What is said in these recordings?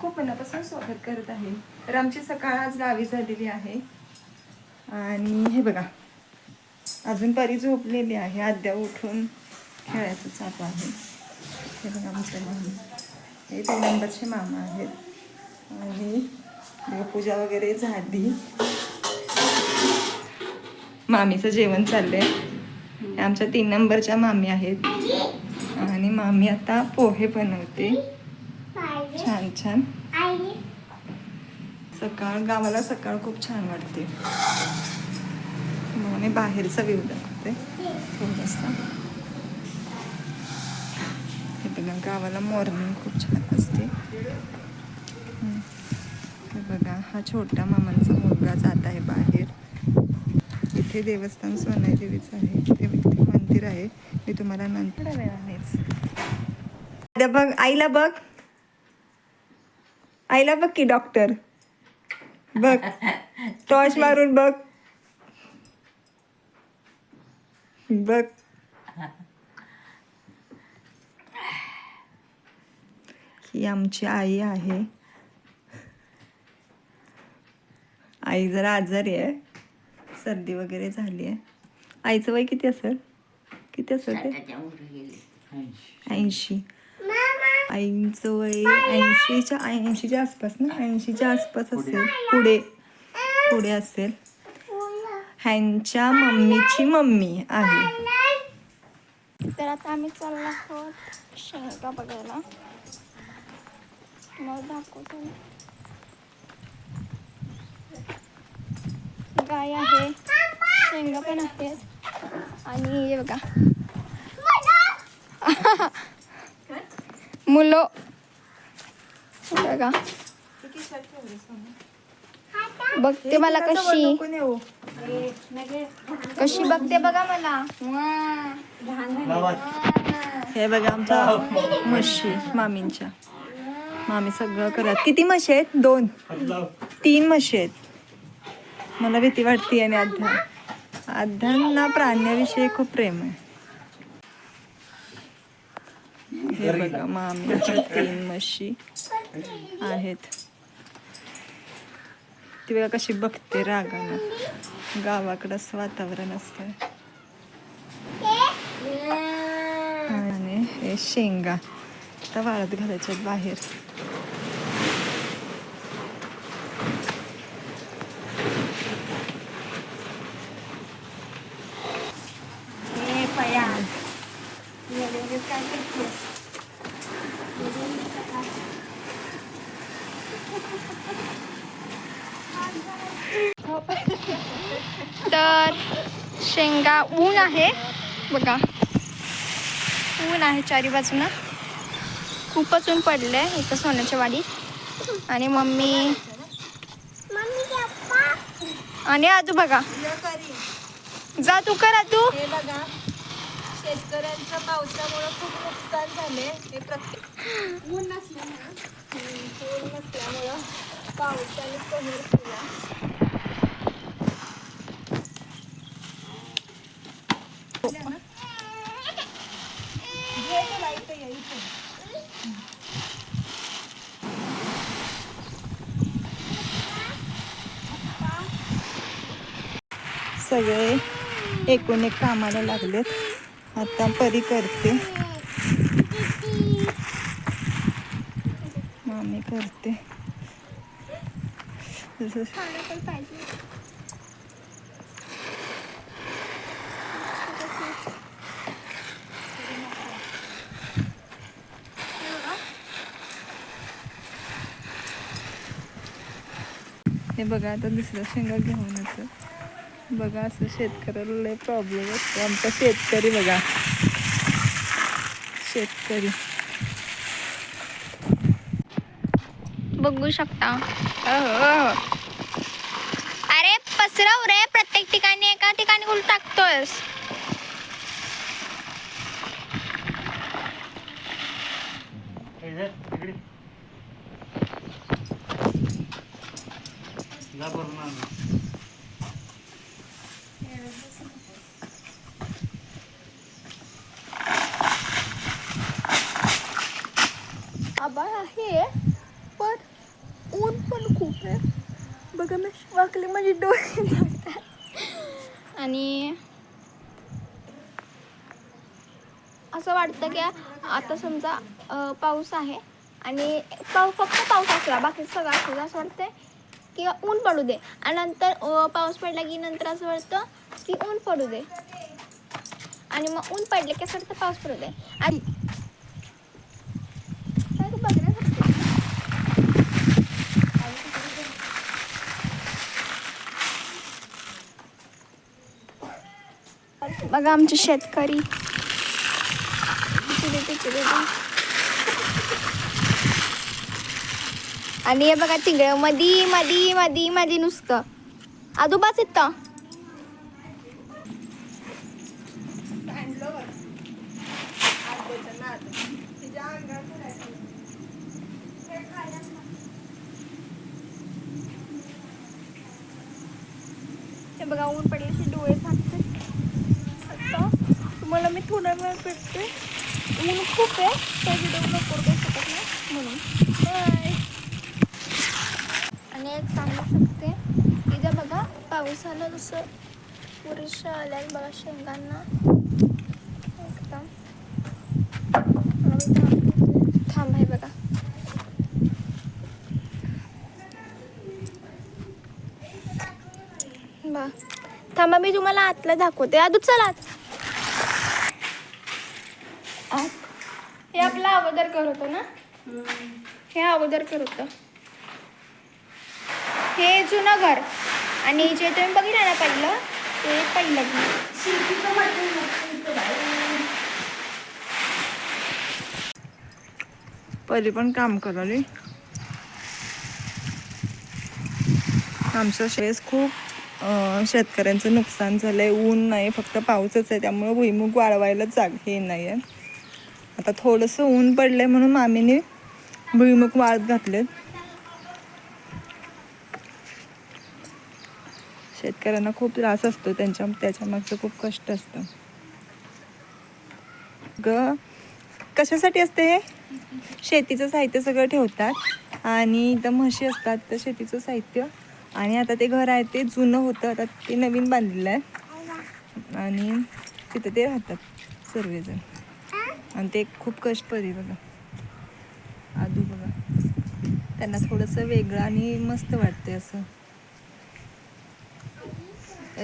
खूप मनापासून स्वागत करत आहे. तर आमची सकाळ आज गावी झालेली आहे. आणि हे बघा अजून परी झोपलेली आहे. अद्या उठून खेळायचं चालू आहे. हे बघा आमचे मामा हे तीन नंबरचे मामा आहेत. आणि पूजा वगैरे झाली. मामीचं जेवण चाललंय. आमच्या तीन नंबरच्या मामी आहेत. आणि मामी आता पोहे बनवते. छान छान. सकाळ गावाला सकाळ खूप छान वाटते. मग मी बाहेरचा व्ह्यू दाखवते. थोडासा. हे बघा गावाला मॉर्निंग खूप छान असते. हे बघा हा छोटा मामांचा मुलगा जात आहे बाहेर. इथे देवस्थान सोनाई देवीचं आहे. ते इथे मंदिर आहे. मी तुम्हाला नंतर वेळानेच बघ आईला बघ. आईला बघ की डॉक्टर बघ. टॉर्च मारून बघ. बघ. ही आमची आई आहे. आई जरा आजारी आहे. सर्दी वगैरे झाली आहे. आईचं वय किती असेल? किती असेल ते? ऐंशी. आईचं वय ऐंशीच्या ऐंशीच्या आसपास ना? ऐंशीच्या आसपास असेल. पुढे. पुढे असेल. ह्यांच्या मम्मीची मम्मी आहे. तर आता आम्ही चाललो आहोत शेंगा बघायला. मग दाखवतो गाय आहे. शेंगा पण आहेत. आणि हे बघा. मुलं. हे बघा. बघते मला कशी. कशी बघते बघा मला. हे बघा आमच्या म्हशी मामींच्या. मामी सगळं करत किती म्हशी आहेत? दोन. तीन म्हशी आहेत. मला भीती वाटते आणि अध्या अध्यांना प्राण्याविषयी खूप प्रेम आहे. हे बघा मामीच्या तीन म्हशी आहेत. ती बघा कशी बघते रागानं. गावाकडं असं वातावरण असतं. आणि हे शेंगा. आता वाळत घालायच्यात बाहेर तर आता ऊन आहे. बघा. ऊन आहे चारी बाजूनं खूपच ऊन पडलं आहे इथं सोन्याच्या वाडीत. आणि मम्मी. आणि आजू बघा. जा तू करा तू हे बघा. शेतकऱ्यांचं पावसामुळे खूप नुकसान झाले हे प्रत्येक ऊन नसल्यामुळं. ऊन नसल्यामुळं पावसाने कहर केला सगळे एकूण एक कामाला लागलेत. आता परी करते. मामी करते. हे बघा आता दुसरं शेंगा घेऊन येतं. बघा असं शेतकऱ्याला लय प्रॉब्लेम असतो. आमचा शेतकरी बघा. शेतकरी. बघू शकता. अहो. अरे पसरव रे. प्रत्येक ठिकाणी एका ठिकाणी घाबरून आहे पण ऊन पण खूप आहे. बघा मी वाकले माझे डोळे लागतात. आणि असं वाटतं की आता समजा पाऊस आहे आणि पाऊस फक्त पाऊस असला बाकी सगळं असलं असं वाटतंय किंवा ऊन पडू दे. आणि नंतर पाऊस पडला की नंतर असं वाटतं की ऊन पडू दे. आणि मग ऊन पडले की असं वाटतं पाऊस पडू दे. आणि बघा आमचे शेतकरी. आणि हे बघा चिंगळं मधी मधी मधी मधी नुसतं. आजोबाच इथं हे बघा ऊन पडल्याचे डोळे झाकते. आता तुम्हाला मी थोडा वेळ भेटते. ऊन खूप आहे तर व्हिडिओ नको करू शकत नाही. म्हणून. आणि एक सांगू शकते. की जर बघा पावसाला जसं. पुरेशा आल्या बघा शेंगांना. एकदम. थांब आहे बघा. बा. थांबा मी तुम्हाला आतलं दाखवते. आदू चला. हे आपलं अगोदर कर होतं ना? हे अगोदर कर होतं. हे जुनं घर आणि जे तुम्ही बघितलं ना पहिलं ते पहिलं घर. परी पण काम करावी आमच्या शेस खूप शेतकऱ्यांचं नुकसान झालं आहे ऊन नाही फक्त पाऊसच आहे. त्यामुळे भुईमुख वाळवायला जाग हे नाही आहे आता थोडंसं ऊन पडलं आहे म्हणून मामीने भुईमुख वाळत घातलेत. शेतकऱ्यांना खूप त्रास असतो त्यांच्या त्याच्यामागचं खूप कष्ट असतं. ग कशासाठी असते हे? शेतीचं साहित्य सगळं ठेवतात आणि इथं म्हशी असतात तर शेतीचं साहित्य. आणि आता ते घर आहे ते जुनं होतं आता ते नवीन बांधलेलं आहे. आणि तिथं ते राहतात सर्वजण. आणि ते खूप कष्टपरी बघा. आदू बघा. त्यांना थोडंसं वेगळं आणि मस्त वाटते असं.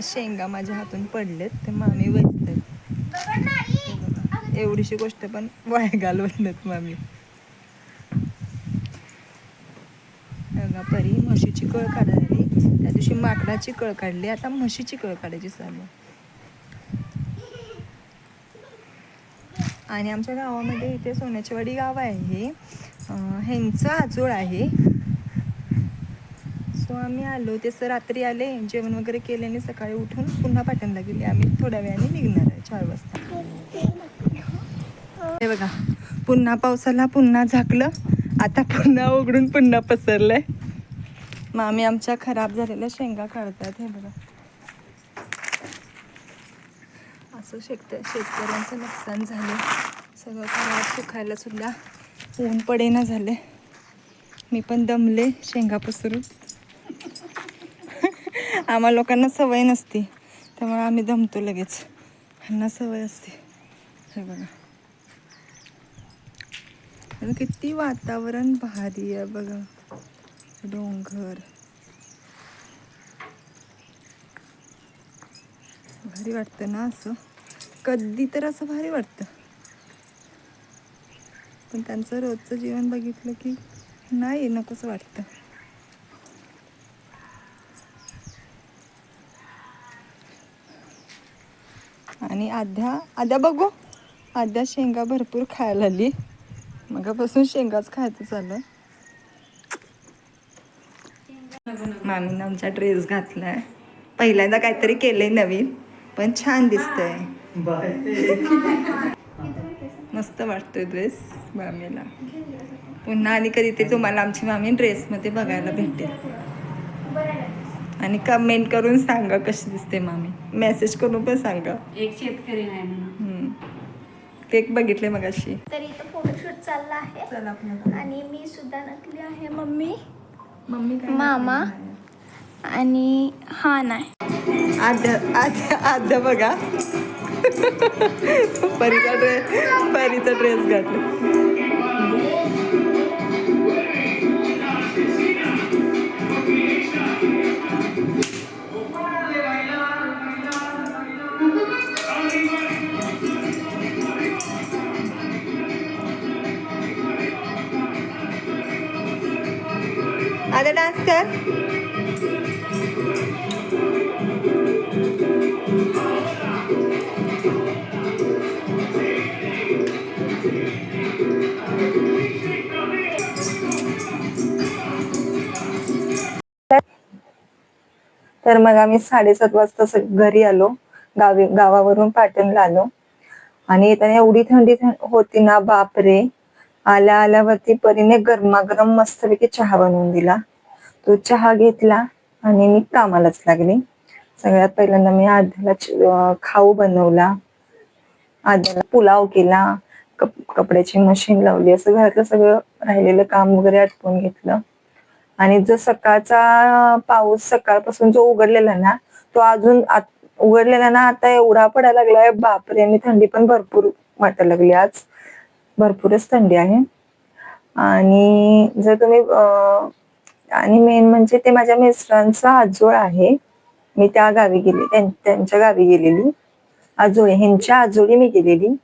शेंगा माझ्या हातून पडलेत ते मामी वेचतात एवढीशी गोष्ट पण वाया घालवत नाहीत मामी. बघा परी म्हशीची कळ काढायला. त्या दिवशी माकडाची कळ काढली. आता म्हशीची कळ काढायची चालू. आणि आमच्या गावामध्ये इथे सोन्याचीवाडी गाव आहे. हे आजूळ ह्यांचं आजोळ आहे. सो आम्ही आलो. ते सर रात्री आले जेवण वगैरे केले आणि सकाळी उठून पुन्हा पाटणला गेले. आम्ही थोड्या वेळाने निघणार आहे चार वाजता. हे बघा पुन्हा पावसाला पुन्हा झाकलं. आता पुन्हा उघडून पुन्हा पसरलंय. आम्ही आमच्या खराब झालेल्या शेंगा काढतात हे बघा. असं शेत शेतकऱ्यांचं नुकसान झालं सगळं खराब सुखायला सुद्धा ऊन पडेना झाले मी पण दमले शेंगा पसरून. आम्हा लोकांना सवय नसते. त्यामुळे आम्ही दमतो लगेच. ह्यांना सवय असते. हे बघा. आणि किती वातावरण भारी आहे बघा. डोंगर. भारी वाटतं ना असं? कधी तर असं भारी वाटतं. पण त्यांचं रोजचं जीवन बघितलं की नाही नकोच वाटतं. आध्या आध्या बघू. आध्या शेंगा भरपूर खायला आली मगापासून शेंगाच खायचं चाललं मामीनं आमचा ड्रेस घातलाय. पहिल्यांदा काहीतरी केलंय नवीन पण छान दिसतंय. मस्त वाटतोय ड्रेस मामीला. पुन्हा आणि कधीतरी तुम्हाला आमची मामी ड्रेसमध्ये बघायला भेटेल. आणि कमेंट करून सांगा कशी दिसते मामी. मेसेज करून पण सांगा. एक शेतकरी नाही म्हणून. हम्म. केक बघितले मग अशी तर इथं फोटोशूट चालला आहे. चला आपल्याला. आणि मी सुद्धा नकली आहे मम्मी. मम्मी काय मामा. आणि हा नाही. आद्य आद्य आद्य बघा. परीचा ड्रेस परीचा ड्रेस घातला. आता डान्स कर तर मग आम्ही साडेसात वाजता घरी आलो. गावी गावावरून पाटणला आलो. आणि येताना एवढी थंडी होती ना बापरे. आल्या आल्यावरती परीने गरमागरम मस्तपैकी चहा बनवून दिला. तो चहा घेतला आणि मी कामालाच लागली. सगळ्यात पहिल्यांदा मी आध्याला खाऊ बनवला. आध्याला पुलाव केला कप- कपड्याची मशीन लावली असं घरातलं सगळं राहिलेलं काम वगैरे आटपून घेतलं. आणि जो सकाळचा पाऊस सकाळपासून जो उघडलेला ना तो अजून उघडलेला ना आता एवढा पडायला लागलाय बापरे आणि थंडी पण भरपूर वाटायला लागली आज. भरपूरच थंडी आहे. आणि जर तुम्ही आणि मेन म्हणजे ते माझ्या मिस्टरांचा आजोळ आहे. मी त्या गावी गेली त्यां- त्यांच्या गावी गेलेली. आजोळी ह्यांच्या आजोळी मी गेलेली.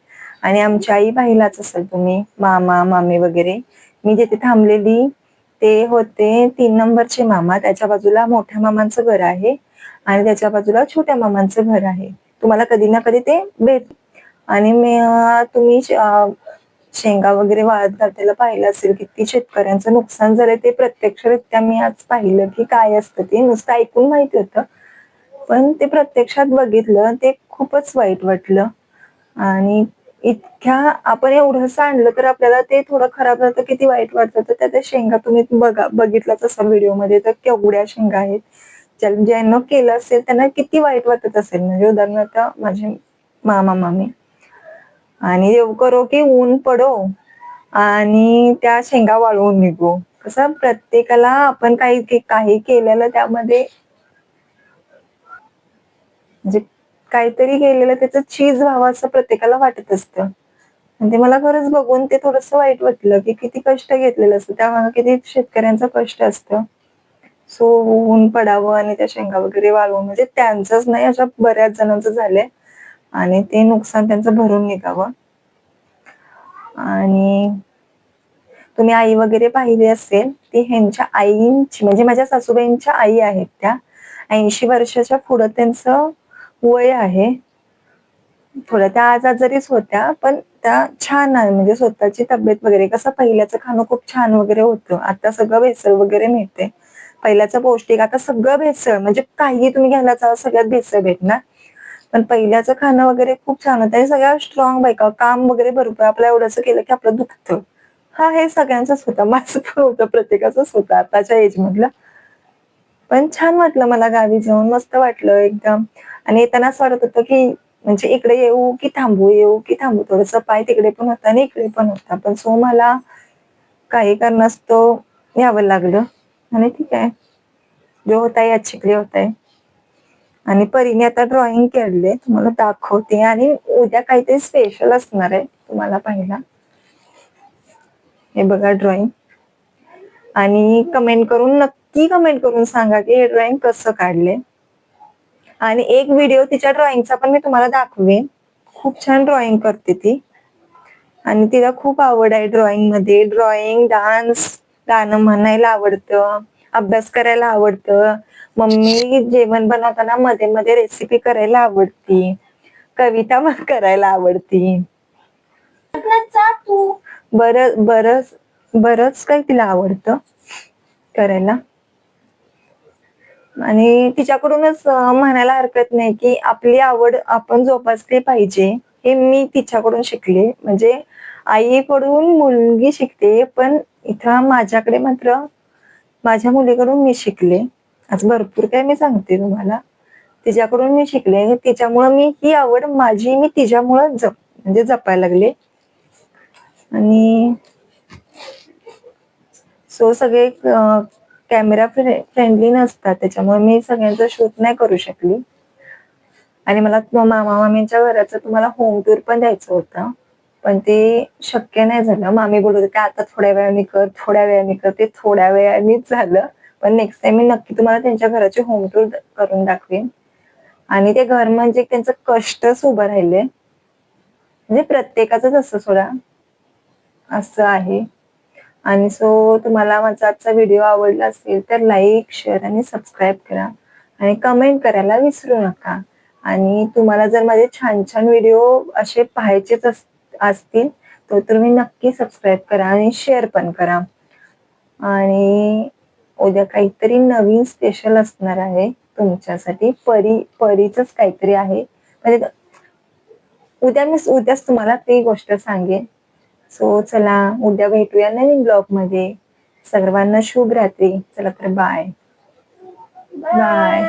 आणि आमच्या आई बाईलाच असेल तुम्ही मामा मामी वगैरे. मी जिथे थांबलेली ते होते तीन नंबरचे मामा. त्याच्या बाजूला मोठ्या मामांचं घर आहे. आणि त्याच्या बाजूला छोट्या मामांचं घर आहे. तुम्हाला कधी ना कधी ते भेट आणि मी तुम्ही शेंगा वगैरे वाळत घातलेलं पाहिलं असेल किती शेतकऱ्यांचं नुकसान झालंय ते प्रत्यक्षरित्या मी आज पाहिलं की काय असतं ते. नुसतं ऐकून माहिती होतं. पण ते प्रत्यक्षात बघितलं ते खूपच वाईट वाटलं. आणि इतक्या आपण एवढंसं आणलं तर आपल्याला ते थोडं खराब झालं किती वाईट वाटतं तर त्या त्या शेंगा तुम्ही बघा बघितलाच असाल व्हिडिओमध्ये तर केवढ्या शेंगा आहेत. ज्यांना केलं असेल त्यांना किती वाईट वाटत असेल. म्हणजे उदाहरणार्थ माझे मामा मामी. आणि देव करो की ऊन पडो आणि त्या शेंगा वाळवून निघू. कसं प्रत्येकाला आपण काही काही केलेलं त्यामध्ये म्हणजे काहीतरी केलेलं त्याचं चीज व्हावं असं प्रत्येकाला वाटत असतं. आणि ते मला खरंच बघून ते थोडस वाईट वाटलं की किती कष्ट घेतलेलं असतं. त्यामागे किती शेतकऱ्यांचं कष्ट असतं. सो ऊन पडावं आणि त्या शेंगा वगैरे वाळवून म्हणजे त्यांचंच नाही अशा बऱ्याच जणांचं झालंय. आणि ते नुकसान त्यांचं भरून निघावं. आणि तुम्ही आई वगैरे पाहिली असेल ती ह्यांच्या आईंची म्हणजे माझ्या सासूबाईंच्या आई आहेत त्या ऐंशी वर्षाच्या पुढं त्यांचं वय आहे. थोड्या त्या आज आजारीच होत्या पण त्या छान आहे म्हणजे स्वतःची तब्येत वगैरे कसं पहिल्याचं खाणं खूप छान वगैरे होतं आता सगळं भेसळ वगैरे मिळते. पहिल्याचं पौष्टिक आता सगळं भेसळ म्हणजे काही तुम्ही घ्यायला सगळ्यात भेसळ भेटणार. पण पहिल्याचं खाणं वगैरे खूप छान होतं. आणि सगळ्या स्ट्रॉंग बायका काम वगैरे भरपूर. आपलं एवढंच केलं की आपलं दुखतं. हा हे सगळ्यांचंच होतं. माझं पण होतं. प्रत्येकाचंच होतं आताच्या एज मधलं. पण छान वाटलं मला गावी जाऊन. मस्त वाटलं एकदम. आणि येताना असं वाटत होतं की म्हणजे इकडे येऊ की थांबू येऊ की थांबू. थोडस पाय तिकडे पण होता आणि इकडे पण होता. पण सो मला काही कारणास्तव यावं लागलं. आणि ठीक आहे. जो होता यात शिकले होत. आहे आणि परीने आता ड्रॉइंग केले तुम्हाला दाखवते. आणि उद्या काहीतरी स्पेशल असणार आहे तुम्हाला पाहिला हे बघा ड्रॉइंग आणि कमेंट करून नक्की कमेंट करून सांगा की हे ड्रॉइंग कसं काढले. आणि एक व्हिडिओ तिच्या ड्रॉइंगचा पण मी तुम्हाला दाखवेन. खूप छान ड्रॉइंग करते ती. आणि तिला खूप आवड आहे ड्रॉइंगमध्ये. ड्रॉइंग डान्स गाणं म्हणायला आवडतं. अभ्यास करायला आवडतं. मम्मी जेवण बनवताना मध्ये मध्ये रेसिपी करायला आवडती. कविता करायला आवडती. बर बरच बरच काही तिला आवडतं करायला. आणि तिच्याकडूनच म्हणायला हरकत नाही की आपली आवड आपण जोपासली पाहिजे हे मी तिच्याकडून शिकले. म्हणजे आईकडून मुलगी शिकते पण इथं माझ्याकडे मात्र माझ्या मुलीकडून मी शिकले. आज भरपूर काय मी सांगते तुम्हाला. तिच्याकडून मी शिकले तिच्यामुळं मी ही आवड माझी मी तिच्यामुळं जप म्हणजे जपायला लागले. आणि सो सगळे कॅमेरा फ्रेंडली नसतात. त्याच्यामुळे मी सगळ्यांचा शूट नाही करू शकली. आणि मला मामा मामींच्या घराचं तुम्हाला होम टूर पण द्यायचं होतं. पण ते शक्य नाही झालं. मामी बोलत होते आता थोड्या वेळाने कर थोड्या वेळाने कर. ते थोड्या वेळानेच झालं. पण नेक्स्ट टाइम मी नक्की तुम्हाला त्यांच्या घराचे होम टूर करून दाखवेन. आणि ते घर म्हणजे त्यांचं कष्टच उभं राहिले म्हणजे प्रत्येकाच असं सोडा. असं आहे. आणि सो तुम्हाला माझा आजचा व्हिडिओ आवडला असेल तर लाईक शेअर आणि सबस्क्राईब करा. आणि कमेंट करायला विसरू नका. आणि तुम्हाला जर माझे छान छान व्हिडिओ असे पाहायचेच असतील असतील तर तुम्ही नक्की सबस्क्राईब करा आणि शेअर पण करा. आणि उद्या काहीतरी नवीन स्पेशल असणार आहे तुमच्यासाठी. परी परीचंच काहीतरी आहे. म्हणजे उद्या मी उद्याच तुम्हाला ती गोष्ट सांगेन. सो चला उद्या भेटूया नवीन ब्लॉगमध्ये. सर्वांना शुभ रात्री. चला तर बाय बाय